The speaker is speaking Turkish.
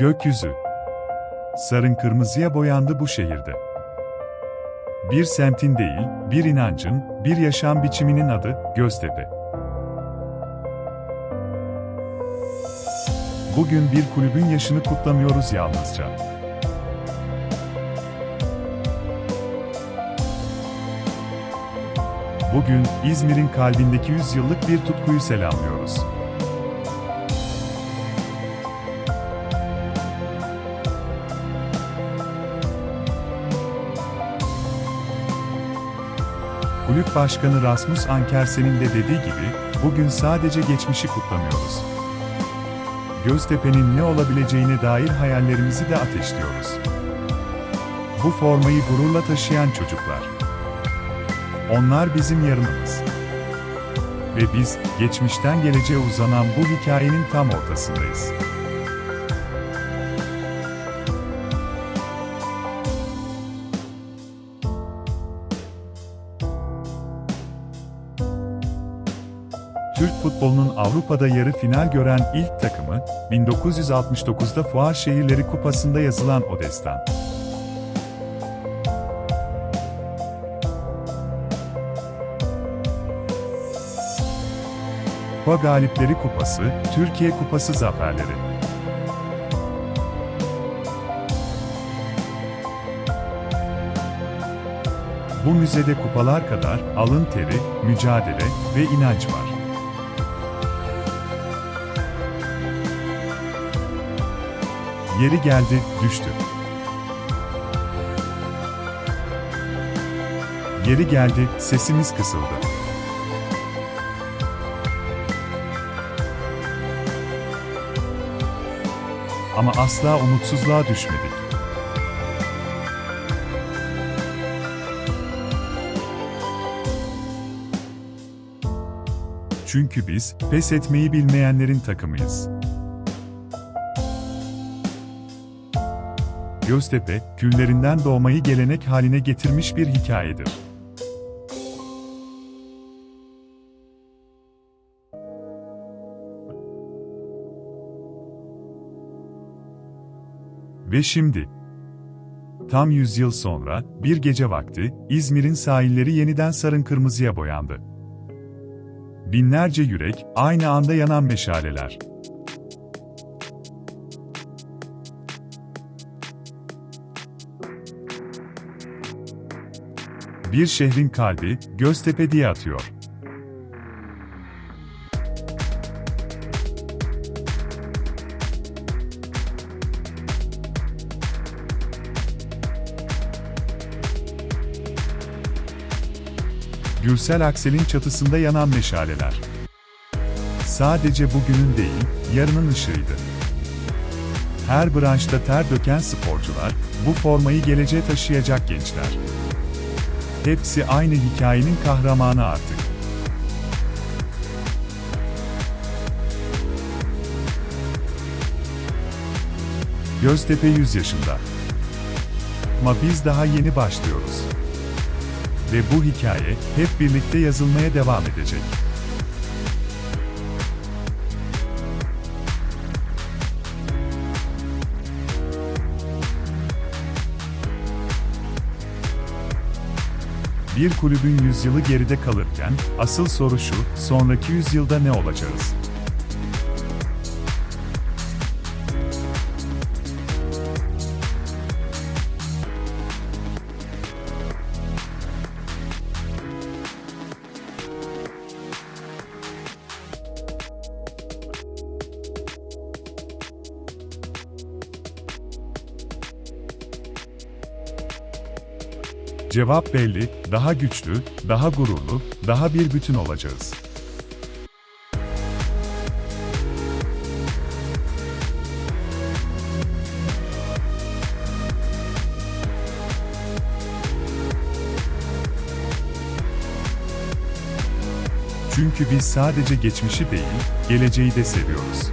Gökyüzü. Sarın kırmızıya boyandı bu şehirde. Bir semtin değil, bir inancın, bir yaşam biçiminin adı Göztepe. Bugün bir kulübün yaşını kutlamıyoruz yalnızca. Bugün İzmir'in kalbindeki yüzyıllık bir tutkuyu selamlıyoruz. Kulüp Başkanı Rasmus Ankersen'in de dediği gibi, bugün sadece geçmişi kutlamıyoruz. Göztepe'nin ne olabileceğine dair hayallerimizi de ateşliyoruz. Bu formayı gururla taşıyan çocuklar. Onlar bizim yarınımız. Ve biz, geçmişten geleceğe uzanan bu hikayenin tam ortasındayız. Türk futbolunun Avrupa'da yarı final gören ilk takımı, 1969'da Fuar Şehirleri Kupası'nda yazılan o destan. Kupa Galipleri Kupası, Türkiye Kupası zaferleri. Bu müzede kupalar kadar alın teri, mücadele ve inanç var. Yeri geldi, düştü. Yeri geldi, sesimiz kısıldı. Ama asla umutsuzluğa düşmedik. Çünkü biz, pes etmeyi bilmeyenlerin takımıyız. Göztepe, küllerinden doğmayı gelenek haline getirmiş bir hikayedir. Ve şimdi, tam yüzyıl sonra, bir gece vakti, İzmir'in sahilleri yeniden sarın kırmızıya boyandı. Binlerce yürek, aynı anda yanan meşaleler. Bir şehrin kalbi, Göztepe diye atıyor. Gürsel Aksel'in çatısında yanan meşaleler. Sadece bugünün değil, yarının ışığıydı. Her branşta ter döken sporcular, bu formayı geleceğe taşıyacak gençler. Hepsi aynı hikayenin kahramanı artık. Göztepe 100 yaşında. Ama biz daha yeni başlıyoruz. Ve bu hikaye hep birlikte yazılmaya devam edecek. Bir kulübün yüzyılı geride kalırken, asıl soru şu, sonraki yüzyılda ne olacağız? Cevap belli, daha güçlü, daha gururlu, daha bir bütün olacağız. Çünkü biz sadece geçmişi değil, geleceği de seviyoruz.